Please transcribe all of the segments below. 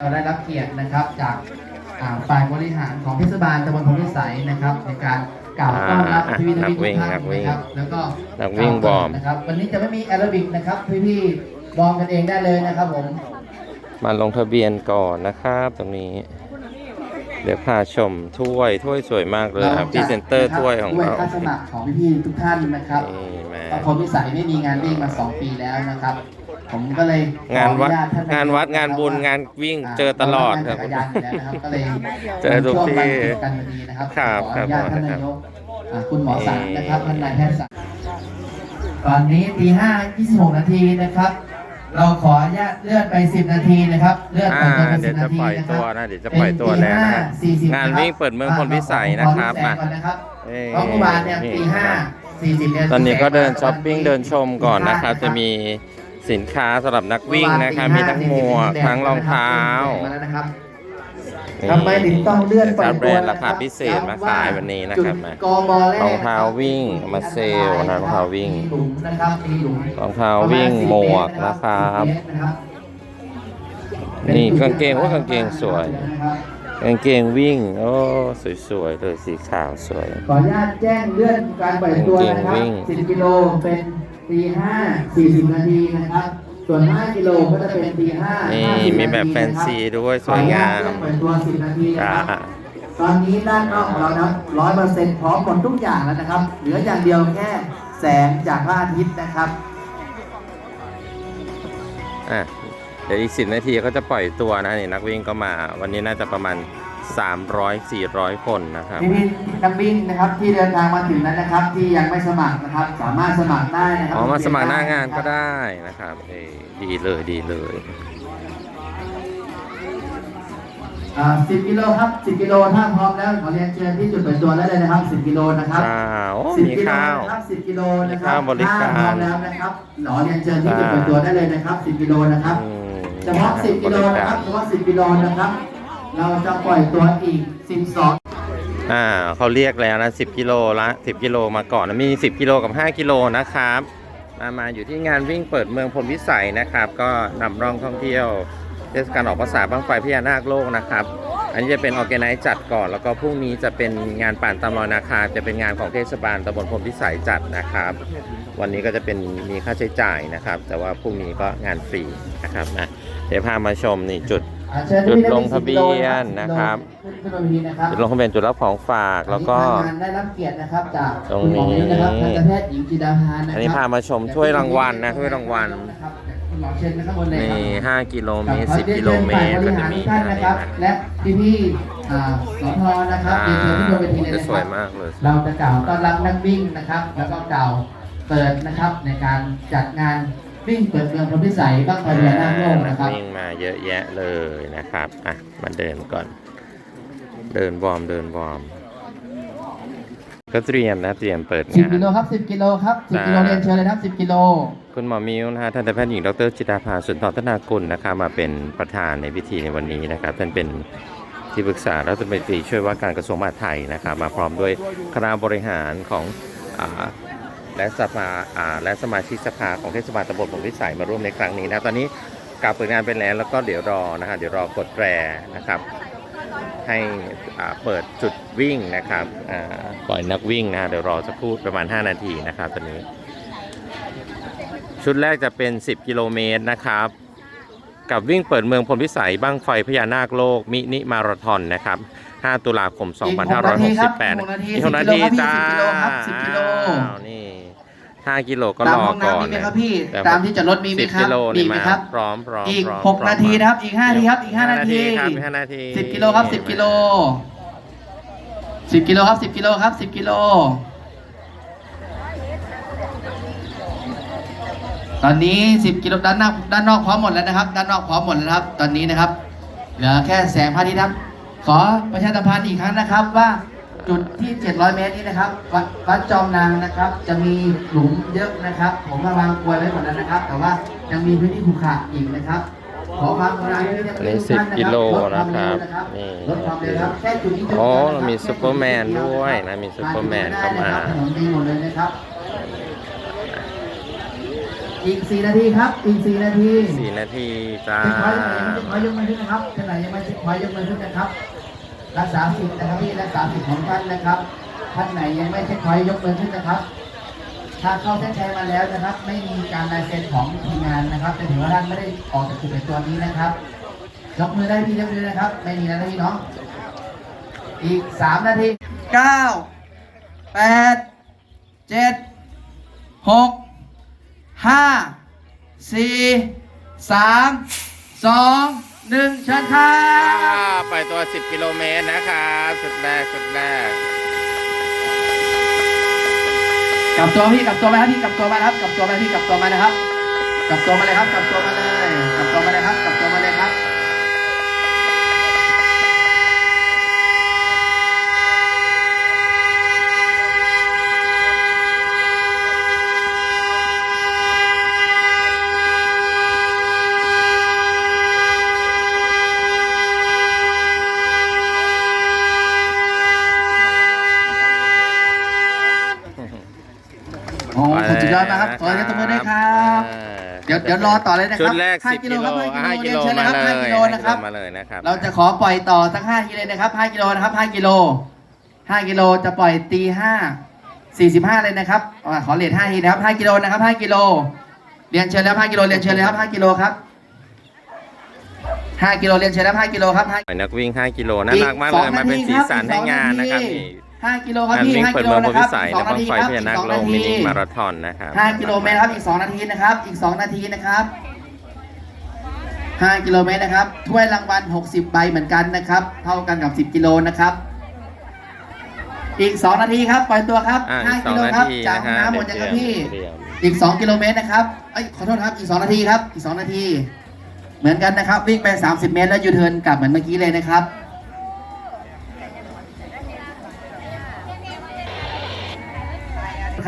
เราได้รับเกียรตินะครับจากอ่าฝ่ายบริหารของเทศบาลตำบลพลพิสัยนะครับ ในการกล่าวต้อนรับอ่าพี่พี่นักนักวิ่วิ่งงทุกท่านนักวิ่งนะครับแล้วก็นักวิ่งกล่าววอร์มนะครับวันนี้จะไม่มีแอโรบิกนะครับพี่พี่ๆวอร์มกันเองได้เลยนะครับผมมาลงทะเบียนก่อนนะครับตรงนี้ เดี๋ยวพาชมถ้วยถ้วยสวยมากเลยครับพรีเซนเตอร์ถ้วยของด้วยเราค่าสมัครของพี่พี่ๆทุกท่านนะครับนี่แม่ตำบลพิสัยไม่มีงานวิ่งมา 2 ปีแล้วนะครับ ผมก็เลยงานวัดขออญตท่งานวัดงานบุญงานวิ่งเจอตลอดครับจักรยานอยู่แล้วนะครับก็เลยเจอทุกที่ช่วงวันติดกันพอดีนะครับครับขออนุญาตครับท่านนายกอ่าคุณหมอสันนะครับท่านนายแพทย์สันตอนนี้ตีห้ายี่สิบหกนาทีนะครับ เราขออนุญาตเลื่อนไปสิบนาทีนะครับ เลื่อนอ่าไปตัวเป็นเดี๋สิยวบจะนาทีปล่อยนะคตัรับวนะเดี๋ยวจะปล่อยตัวแล้วนะฮะสี่สิบงานวิ่งเปิดเมืองพลพิสัยนะครับมามาก่อนนะครับ เอ้ยเพราะเมื่อวานเนี่ยนี่ตีห้าสี่สิบเนี่ยตอนนี้ก็เดินช้อปปิ้งเดินชมก่อนนะครับ จะมี สินค้าสำหรับนักวิ่งนะครับมีทั้งหมวกทั้งรองเท้ามาแล้วนะครับนี่ทำไมถึงต้องเลื่อนปล่อยครับตัวแบรนด์ราคาพิเศษมาขายวันนี้นะครับจุดมากมแรกรองเท้าวิ่งมาเซลล์นะรองเท้าวิ่งมีหลุมนะครับมีหลุมรองเท้าวิ่งหมวกนะครับนี่กางเกงว่ากางเกงสวยกางเกงวิ่ง โอ้ สวยๆเลยสีขาวสวย ขออนุญาตแจ้งเลื่อนการปล่อยตัวนะครับกางเกงวิ่ง10 กิโลเป็น ตีห้า40นาทีนะครับ ส่วน5กิโลก็จะเป็นตีห้านี่50มีแบบนาทีแฟนซีนะครับด้วยสวยงามขออนุญตเลื่อนปล่อยตัว10นาทีนะจ้าครับตอนนี้ด้านนอกของเรานะร้อยเปอร์เซ็นต์พร้อมหมดทุกอย่างแล้วนะครับ เหลืออย่างเดียวแค่แสงจากพระอาทิตย์นะครับอะเดี๋ยวอีกสิบนาทีก็จะปล่อยตัวนะนี่นักวิ่งก็มา วันนี้น่าจะประมาณ 300 400 คนนะครับพี่พี่ๆนักวิ่งนะครับที่เดินทางมาถึงนั้นนะครับ ที่ยังไม่สมัครนะครับ สามารถสมัครได้นะครัอ๋อมาสมัครหน้างานก็ได้ได้นะครับเอ้ยดีเลยดีเลยอ่า10กิโลครับ10กิโลถ้าพร้อมแล้วขอเรียนเชิญที่จุดเปิดตัวได้เลยนะครับ10กิโลนะครับ ข้าวโอ้10มีกิโลข้าว นะครับ10กิโลนะครัมีข้าวบริการ ถ้พร้อมแล้วนะครับขอเรียนเชิญที่จุดเปิดตัวได้เลยนะครับ10กิโลนะครับ อืมเฉพาะ10กิโลนะครับเฉพาะ10กิโลนะครับ เราจะปล่อยตัวอีก 12 อ่าเขาเรียกแล้วนะ 10 กิโลละ 10 กิโลมาก่อนนะมี 10 กิโลกับ 5 กิโลนะครับมามาอยู่ที่งานวิ่งเปิดเมืองพลวิสัยนะครับ ก็นำร่องท่องเที่ยวเทศกาลออกภาษาบ้างไฟพญานาคโลกนะครับ อันนี้จะเป็นออแกไนซ์จัดก่อน แล้วก็พรุ่งนี้จะเป็นงานป่านตามรอยนาคาจะเป็นงานของเทศบาลตำบลพลพิสัยจัดนะครับ วันนี้ก็จะเป็นมีค่าใช้จ่ายนะครับ แต่ว่าพรุ่งนี้ก็งานฟรีนะครับนะเดี๋ยวพามาชมนี่จุด จุดที่ได้ลงทะเบียนนะครับขึ้นขึ้นมาทีนะครับจุดลงทะเบียนจุดรับของฝากแล้วก็ทางงานได้รับเกียรตินะครับจากตรงคุณหมอนี้มิ้วนะครับทันตแพทย์หญิงจิดาภานะครับอันนี้พามาชมถ้วยรางวัลนะถ้วยรางวัลนะครับคุณหมอเชิญนะครับบนเลยครับนี่5กิโลเมตรขอ10กิโลเมตรเรีก็ยนจะเชิญมีฝ่ายบริหารทุกท่านนะครับ และพี่พี่ๆอ่าสพนะครับอ่าเรียนเชิญที่บนเวทีเลยจะนะสควยรับมากเลย เราจะกล่าวต้อนรับนักวิ่งนะครับ แล้วก็กล่าวเปิดนะครับในการจัดงาน วิ่งเปิดเมืองพรหมพิสัยบ้างไฟพญานาคโลกนันะกครับวิ่งมาเยอะแยะเลยนะครับอะมาเดินก่อน เดินวอร์มเดินวอร์มก็เตรียมนะเตรียมเปิดสิบงานกิโลครับสิบกิโลครับสิบกิโลจ้าเรียนเชิญเลยครับสิบกิโลคุณหมอมิวนะฮะท่านนายแพทย์หญิงดรจิตาภาสุนทรธนากุลนะครับมาเป็นประธานในพิธีในวันนี้นะครับท่านเป็นที่ปรึกษารัฐมนตรีช่วยว่าการกระทรวงมหาดไทยนะครับมาพร้อมด้วยคณะบริหารของอา และสภาอ่าและสมาชิกสภาของเทศบาลตำบลพงพิสัยมาร่วมในครั้งนี้นะตอนนี้กล่าวเปิดงานไปแล้วแล้วก็เดี๋ยวรอนะฮะเดี๋ยวรอกดแตรนะครับ ให้อ่าเปิดจุดวิ่งนะครับอ่าปล่อยนักวิ่งนะฮะเดี๋ยวรอสักครู่ประมาณ 5 นาทีนะครับตอนนี้ ชุดแรกจะเป็น 10 กิโลเมตรนะครับ กับวิ่งเปิดเมืองพลพิสัยบ้างไฟพญานาคโลก มินิมาราธอนนะครับ 5 ตุลาคมอีกหกนาทีครับ2568อีกหกนาทีอีกหกนาที10จ้ากิ โลครับ10กิโลอ้าวนี่5กิโลก็ตามรอห้องก่อนน้ำมีไหมนะครับพี่ แต่ตามที่จอดรถมีไหมสิบครักิบโลมีนี่ไหมมาครับ พร้อมพร้อมอีกพร้มหกพร้อมนาทีนะครับ อีกห้านาทีครับ อีกห้านาทีครับอีกห้านาทีสิบกิโลครับสิบกิโลสิบกิโลครับสิบกิโลครับสิบกิโล ตอนนี้สิบกิโลด้านนอกด้านนอกพร้อมหมดแล้วนะครับ ด้านนอกพร้อมหมดแล้วนะครับ ตอนนี้นะครับ เหลือแค่แสงพระอาทิตย์ครับ ขอประชาสัมพันธ์อีกครั้งนะครับว่า จุดที่ 700 เมตรนี้นะครับวัดวัดจอมนางนะครับ จะมีหลุมเยอะนะครับ ผมมาวางกลวยไว้หมดแล้วนะครับ แต่ว่ายังมีพื้นที่ขรุขระอีกนะครับขอความกรุณาที่จะอันนี้ทุท่า10กิโลลดวามเวนะครับนี่ลดความเร็วนะครับแค่จุดนี้จุดอ๋อเดียวนะครับมีซุปเปอร์แมนด้วยนะมีซุปเปอร์แมนเข้ามาถนนดีหมดเลยนะครับอีกสี่นาทีครับ อีกสี่นาทีสี่นาทีจ้าเช็คพอยต์ไหนยังไม่เช็คพอยต์ยกมือขึ้นนะครับท่านไหนยังไม่เช็คพอยต์ยกมือขึ้นนะครับ รักษาสิทธิ์นะครับพี่รักษาสิทธิ์ของท่านนะครับ ท่านไหนยังไม่เช็คพอยยกมือขึ้นนะครับถ้าเข้าเส้นชัยมาแล้วนะครับ ไม่มีการลายเซ็นของทีมงานนะครับจะถือว่าท่านไม่ได้ออกจากกลุ่มในตัวนี้นะครับยกมือได้พี่ยกมือนะครับ ไม่มีนะพี่น้องอีกสามนาทีเก้าแปดเจ็ดหกห้าสี่สามสองหนึ่งเชิญครัอ่าบ ล่อยตัว 10 กิโลเมตรนะครับสุดแรกสุดแรกกลับตัวพี่กลับตัวมาครับพี่กลับตัวมาครับกลับตัวมาพี่กลับตัวมานะครับ กลับตัวมาเลยครับ กลับตัวมาเลย กลับตัวมาเลยครับ กลับตัวมาเลยครับ โอ้โหสุดยอดมากครับขอเรียนตัวมือด้วยครับ เดี๋ยวเดี๋ยวรอต่อเลยนะครับชุดแรกห้า10กิกิโลโลครับห้าห้ากิกิโลโลเรียนเชิญมาเลยครับเลยห้ากิโลนะครับ มาเลยนะครับ เราจะขอปล่อยต่อสักห้ากิโลนะครับห้ากิโลนะครับห้ากิโลห้ากิโลจะปล่อยตีห้าสี่สิบห้าเลยนะครับอ่าขอเลทห้าทีนะครับห้ากิโลนะครับห้ากิโลเรียนเชิญแล้วห้ากิโลเรียนเชิญเลยครับห้ากิโลครับห้ากิโลเรียนเชิญแล้วห้ากิโลครับห้าปล่อยนักวิ่ง 5 กิโลน่ารักมากเลยมาเป็นสีสันให้งานนะครับนี่ ห้ากิโลครับงานพี่วิ่งห้าเปิดกิโลเมืองนะพลครับพิสัยอีกสนองครนาทีไฟครับพอีญากนาสคองโลนาทีมินิมาราธอนนะครับห้ากิโลเมตรครับอีกสองนาทีนะครับ อีกสองนาทีนะครับห้ากิโลเมตรนะครับถ้วยรางวัล60ใบเหมือนกันนะครับ เท่ากันกับ10กิโลนะครับ อีก2นาทีครับปล่อยตัวครับอ่าอีก5สอกิงโลนาครับทีจากนะห้องฮะน้ำหมดยังครับพี่เดี๋ยวอีก2กิโลเมตรนะครับเอ้ยขอโทษครับอีก2นาทีครับ อีก2นาที เหมือนกันนะครับวิ่งไป30เมตรแล้วยูเทิร์นกลับเหมือนเมื่อกี้เลยนะครับ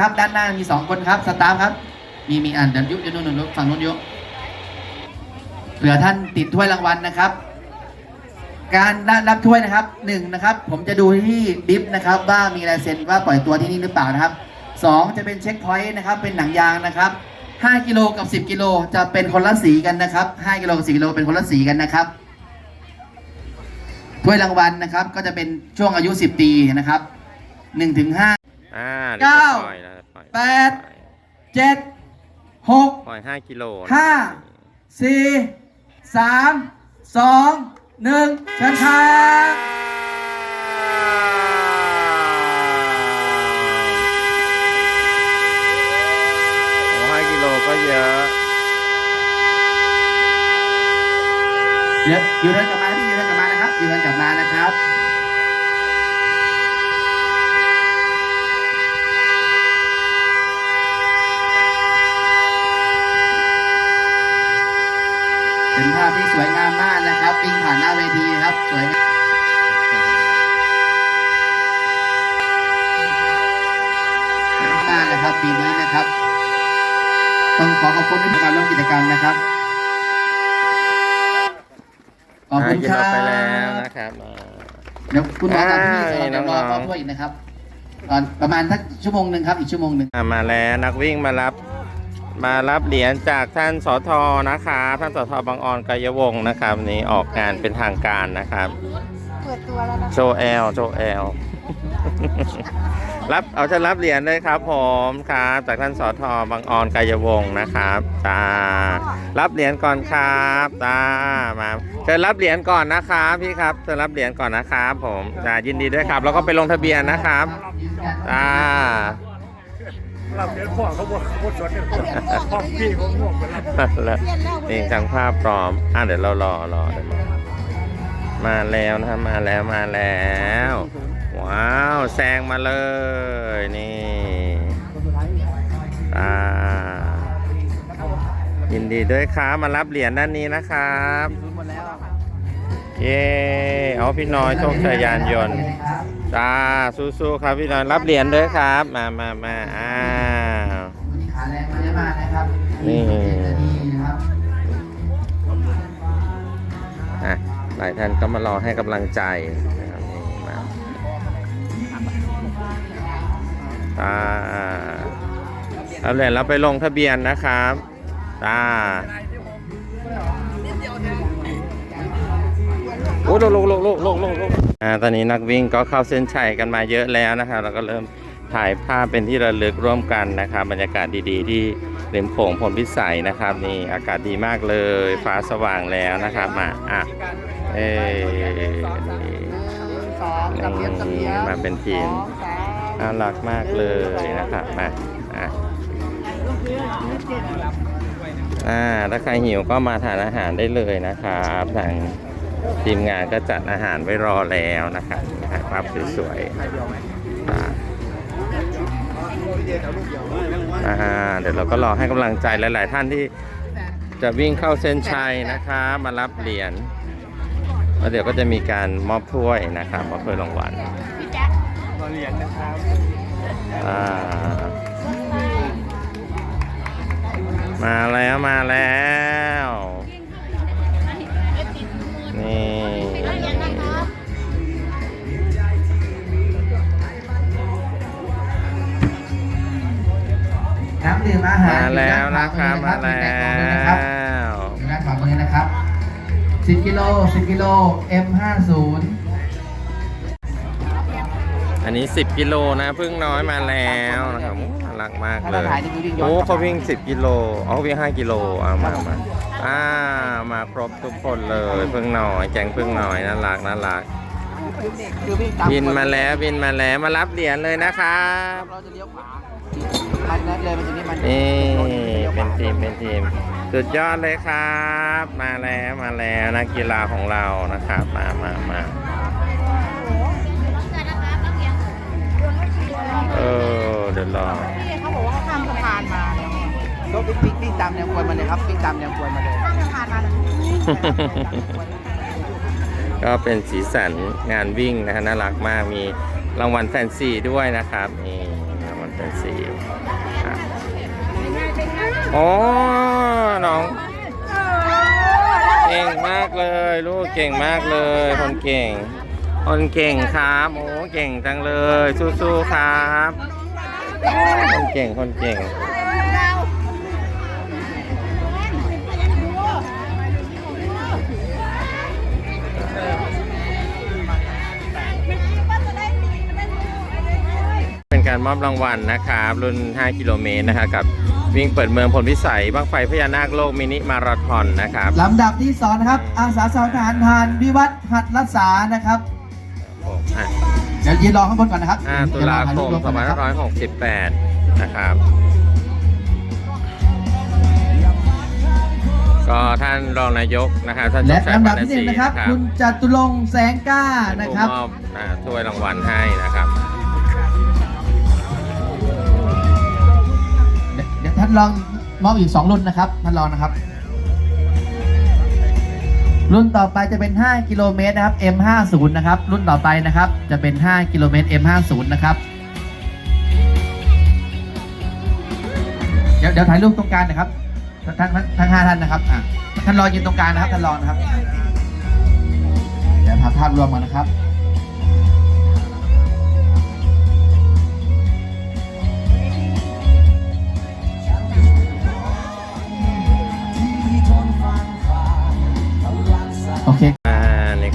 ครับ ด้านหน้ามี2คนครับ สตาฟครับ มีมีอ่านเดี๋ยวยุบเดี๋ยวนู่นนู่นฝั่งนู้นยุบเผื่อท่านติดถ้วยรางวัลนะครับ การรับถ้วยนะครับหนึ่งนะครับ ผมจะดูที่ดิฟนะครับ ว่ามีลายเซ็นว่าปล่อยตัวที่นี่หรือเปล่านะครับสองจะเป็นเช็คพอยต์นะครับ เป็นหนังยางนะครับ5กิโลกับ10กิโลจะเป็นคนละสีกันนะครับ5กิโลกับ10กิโลเป็นคนละสีกันนะครับถ้วยรางวัลนะครับ ก็จะเป็นช่วงอายุ 10 ปีนะครับ1ถึง5 อ่าเดี๋ยวจะเก้าปล่อยแล้วปล่อยแปด7 6ปล่อย5กิโลนะห้าสี่สามสองหนึ่งเชิญครับโอ้5กิโลก็เยอะเดี๋ยวยูเทิร์นกลับมาพี่ยูเทิร์นกลับมานะครับยูเทิร์นกลับมานะครับ เป็นภาพที่สวยงามมากนะครับวิ่งผ่านหน้าเวทีครับ สวยงามมากนะครับปีนี้นะครับ ต้องขอขอบคุณที่มาร่วมกิจกรรมนะครับขอบคุณ5กิคโลรับไปแล้วนะครับอ่าเดี๋ยวคุณหมอตามที่อ่าเดี๋ยวรอน้องๆขอถ้วยอีกนะครับ ตอนประมาณสักชั่วโมงหนึ่งครับ อีกชั่วโมงหนึ่งอะมาแล้วนักวิ่งมารับ มารับเหรียญจากท่านสอทอนะคะ ท่านสอทอบางออนกายวงศ์นะครับวันนี้ออกงานเป็นทางการนะครับ เปิดตัวแล้วนะโชว์แอลโชว์แอล รับเอาจะรับเหรียญเลยครับผมครับจากท่านสอทอบางออนกายวงศ์นะครับตารับเหรียญก่อนครับตามาเชิญรับเหรียญก่อนนะครับพี่ครับเชิญรับเหรียญก่อนนะครับผมจ้ายินดีด้วยครับ แล้วก็ไปลงทะเบียนนะครับตา เราเดินพ่อเขาบอกเขาบอกสวนเนี่ยพ่อพี่เขาง่วงไปแล้วนี่ช่างภาพพร้อม อะเดี๋ยวเรารอรอเดี๋ยวมาแล้วนะมาแล้วมาแล้ว ว้าวแซงมาเลย นี่อ่ายินดีด้วยครับมารับเหรียญด้านนี้นะครับ เย้เอาพี่น้อยโชคชัยยานยนต์ จ้าสู้ๆครับพี่น้อยรับเหรียญด้วยครับ มามามาอ้าวขาแรงมาเยอะมากนะครับนี่นี่นะครับอะหลายท่านก็มารอให้กำลังใจนะครับนี่มาอ่าเอาเหรียญเราไปลงทะเบียนนะครับจ้า อ้โลกโลกโลกโลกโลกโลกโลกอ่าตอนนี้นักวิ่งก็เข้าเส้นชัยกันมาเยอะแล้วนะครับเราก็เริ่มถ่ายภาพเป็นที่ระลึกร่วมกันนะครับบรรยากาศดีๆ ที่ริมโขงพลพิสัยนะครับ นี่อากาศดีมากเลยฟ้าสว่างแล้วนะครับมาอะเอ้ยสองจับเลี้ยงจับเลี้ยงมาเป็นทีมน่ารักมากเลยนะครับมาอะอ่าถ้าใครหิวก็มาทานอาหารได้เลยนะครับทาง ทีมงานก็จัดอาหารไว้รอแล้วนะครับถ่ายภาพสวยๆอ่าเดี๋ยวเราก็รอให้กำลังใจหลาย ๆ ท่านที่จะวิ่งเข้าเส้นชัยนะครับมารับเหรียญแล้วเดี๋ยวก็จะมีการมอบถ้วยนะครับมอบถ้วยรางวัลเหรียญนะครับมาแล้วมาแล้ว นี่น้ำดื่มอาหารมาแล้วนะครับมาแล้อยู่ด้านขวามือนะครับวอยู่ด้านขวามือนะครับ 10กิโล10กิโล M50 อันนี้ 10 กิโลนะพึ่งน้อยมาแล้วนะครับโอ้น่ารักมากถ้าเลเรายถ่ายนี่คือวิ่งย้อนโอ้กลับเขาวิ่ง 10 กิโลอ๋อเขาวิ่ง 5 กิโลเอามามา อ่ามาครบทุกคนเลยพึ่งน้อยแกงพึ่งน้อยน่ารักน่ารักคือวิ่งตามบินมาแล้วบินมาแล้วมารับเหรียญเลยนะครับเราจะเลี้ยวขวามันนั้นเลยมันจะนี่มันนี่เป็นทีมเป็นทีมสุดยอดเลยครับ มาแล้วมาแล้วนักกีฬาของเรานะครับมามามาเออเดี๋ยวรอพี่เขาบอกว่าเขาข้ามสะพานมา ยก็วิ่งวิ่งตามแนวควยมาเลยครับวิ่งตามแนวควยมาเลยข้ามสะพานมาเลยก็เป็นสีสันงานวิ่งนะฮะน่ารักมากมีรางวัลแฟนซีด้วยนะครับนี่รางวัลแฟนซีโอ้น้องเก่งมากเลยลูกเก่งมากเลย คนเก่ง คนเก่งครับโอ้เก่งจังเลย สู้ๆครับ คนเก่งคนเก่ง การมอบรางวัลนะครับรุ่น 5 กิโลเมตรนะครับกับวิ่งเปิดเมืองพลพิสัยบ้างไฟพญานาคโลกมินิมาราธอนนะครับลำดับที่สองนะครับ อาสาสมัครทหารพรานวิวัฒน์หัดรักษานะครับผมอะเดี๋ยวยืนรอข้างบนก่อนนะครับ5ตุลาคมเดี๋ยวเรถ่ยรูปรวก่อนนะครับ2568 นะครับ ก็ท่านรองนายกนะครับท่านและสมชายลำดับปานที่หนึ่งศนะครับ คุณจตุรงค์แสงกล้าเป็นนะผู้ครับมอบอ่าถ้วยรางวัลให้นะครับ ดี๋ยวเดี๋ยวท่านลองมอบอีก 2 รุ่นนะครับท่านลองนะครับ รุ่นต่อไปจะเป็น 5 กิโลเมตรนะครับ M50 นะครับ รุ่นต่อไปนะครับ จะเป็น 5 กิโลเมตร M50 นะครับ เดี๋ยวเดี๋ยวถ่ายรูปตรงกลางนะครับทั้งทั้งทั้งห้าท่านนะครับอะท่านรอยืนตรงกลางนะครับท่านรองนะครับ เดี๋ยวถ่าภาพรวมกันนะครับ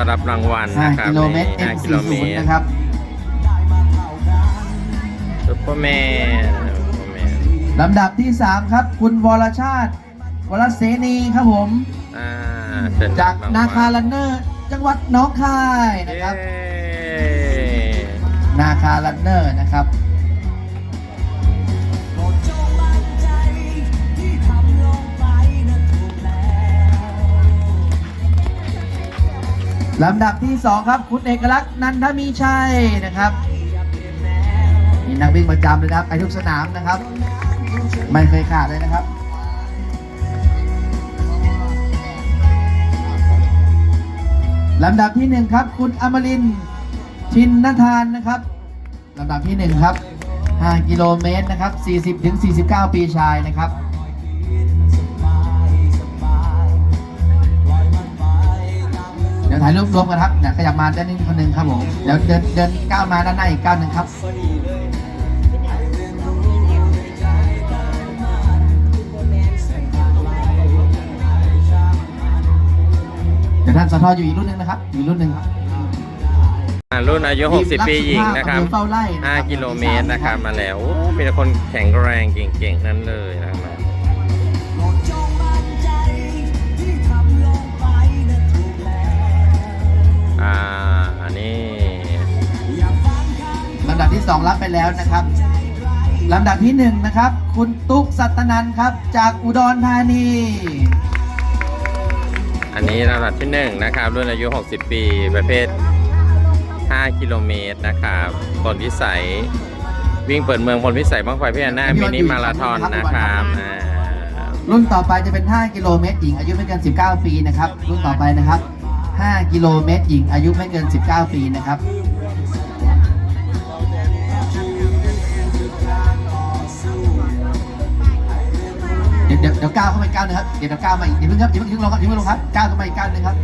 ก็รับรางวัลนะครับ5กิโลเมตรนี่5กิโลเม M40 ตรนะครับซุปเปอร์แมนซุปเปอร์แมนลำดับที่ 3 ครับ คุณวรชาติ วรเสนีครับผมอ่าเชิญจากรับรนาวัลคาลันเนอร์ จังหวัดหน้องคายนะครับเย้นาคาลันเนอร์นะครับ ลำดับที่ 2 ครับ คุณเอกลักษณ์นันทมีชัยนะครับนี่นักวิ่งประจำเลยนะครับไปทุกสนามนะครับ ไม่เคยขาดเลยนะครับลำดับที่หนึ่งครับ คุณอมรินชินนทานนะครับลำดับที่หนึ่งครับ 5 กิโลเมตรนะครับ 40ถึง49 ปีชายนะครับ เดี๋ยวถ่ายรูปรวมกันครับเนี่ยขยับมาด้านนี้คนหนึ่งครับผมเดี๋ยวเดินเดินก้าวมาด้านหน้าอีกก้าวหนึ่งครับเดี๋ยวท่านสะทออยู่อีกรุ่นหนึ่งนะครับอีกรุ่นหนึ่งครับอ่ารุ่นอายุ 60 ปีหญิงนะครับ5กิโลเมตรนะครับมาแล้วเป็นคนแข็งแรงเก่งๆ นั้นเลยนะครับ อ่าอันนี้ลำดับที่ 2 รับไปแล้วนะครับลำดับที่1นะครับ คุณตุ๊กสัตนันครับ จากอุดรธานี อันนี้ลำดับที่ 1 นะครับ รุ่นอายุ 60 ปี ประเภท 5 กิโลเมตรนะครับพลพิสัย วิ่งเปิดเมืองพลพิสัยบ้างไฟพี่นามินิมาราธอนนะครับอ่ารุ่นต่อไปจะเป็น 5 กิโลเมตรหญิงอายุไม่เกิน 19 ปีนะครับ รุ่นต่อไปนะครับ 5 กิโลเมตรหญิงอายุไม่เกิน 19 ปีนะครับเดี๋ยวเดี๋ยวเก้าวเข้ามาอีกก้าวนึงครับเดี๋ยวเดี๋ยวก้าวมาอีกเดี๋ยวเพิ่งครับเดี๋ยวเพิ่งลงครับเดี๋ยวเพิ่งลงครับก้าวเข้ามาอีกก้าวนึงครับ